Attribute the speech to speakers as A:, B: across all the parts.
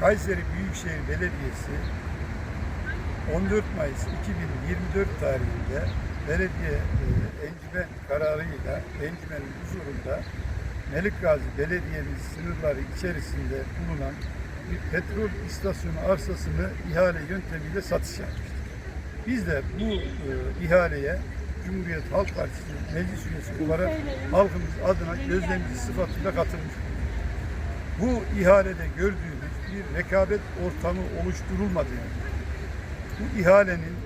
A: Kayseri Büyükşehir Belediyesi 14 Mayıs 2024 tarihinde belediye e, encümen kararıyla encümenin huzurunda Melik Gazi Belediye'nin sınırları içerisinde bulunan bir petrol istasyonu arsasını ihale yöntemiyle satış yapmıştık. Biz de bu e, ihaleye Cumhuriyet Halk Partisi meclis üyesi olarak halkımız adına gözlemci sıfatıyla katılmış. Bu ihalede gördüğümüz bir rekabet ortamı oluşturulmadığını, bu ihalenin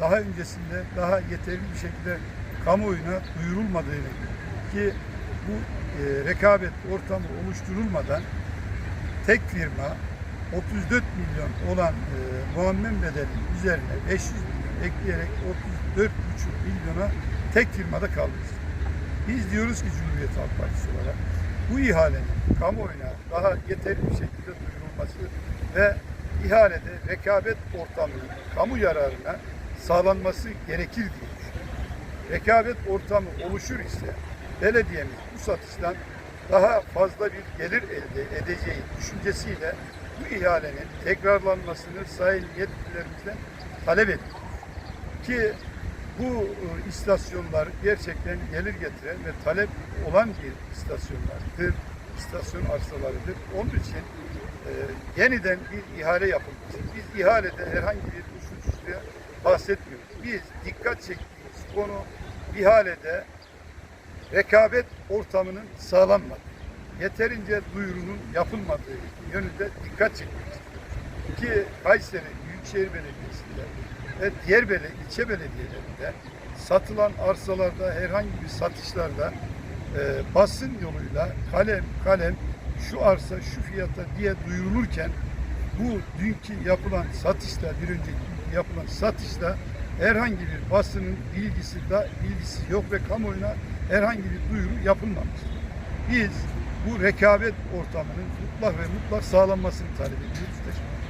A: daha öncesinde daha yeterli bir şekilde kamuoyuna duyurulmadığını ki bu e, rekabet ortamı oluşturulmadan tek firma 34 milyon olan e, muammen bedelinin üzerine 500 milyon ekleyerek 34,5 milyona tek firmada kalmıştır. Biz diyoruz ki Cumhuriyet Halk Partisi olarak bu ihalenin kamuoyuna daha yeterli bir şekilde duyurulması ve ihalede rekabet ortamının kamu yararına sağlanması gerekir diye. Rekabet ortamı oluşur ise belediyemiz bu satıştan daha fazla bir gelir elde edeceği düşüncesiyle bu ihalenin tekrarlanmasını sayın yetkililerimizden talep ediyoruz. Ki bu e, istasyonlar gerçekten gelir getiren ve talep olan bir istasyonlardır, istasyon arsalarıdır. Onun için e, yeniden bir ihale yapılması. Biz ihalede herhangi bir usulsüzlüğe bahsetmiyoruz. Biz dikkat çektiğimiz konu ihalede rekabet ortamının sağlanmadığı, yeterince duyurunun yapılmadığı yönünde dikkat çekmek istiyoruz. Ki Kayseri Büyükşehir Belediyesi'nde ve diğer bele, ilçe belediyelerinde satılan arsalarda herhangi bir satışlarda e, basın yoluyla kalem kalem şu arsa şu fiyata diye duyurulurken bu dünkü yapılan satışta bir önceki yapılan satışta herhangi bir basının bilgisi da bilgisi yok ve kamuoyuna herhangi bir duyuru yapılmamıştır. Biz bu rekabet ortamının mutlak ve mutlak sağlanmasını talep ediyoruz. Teşekkür.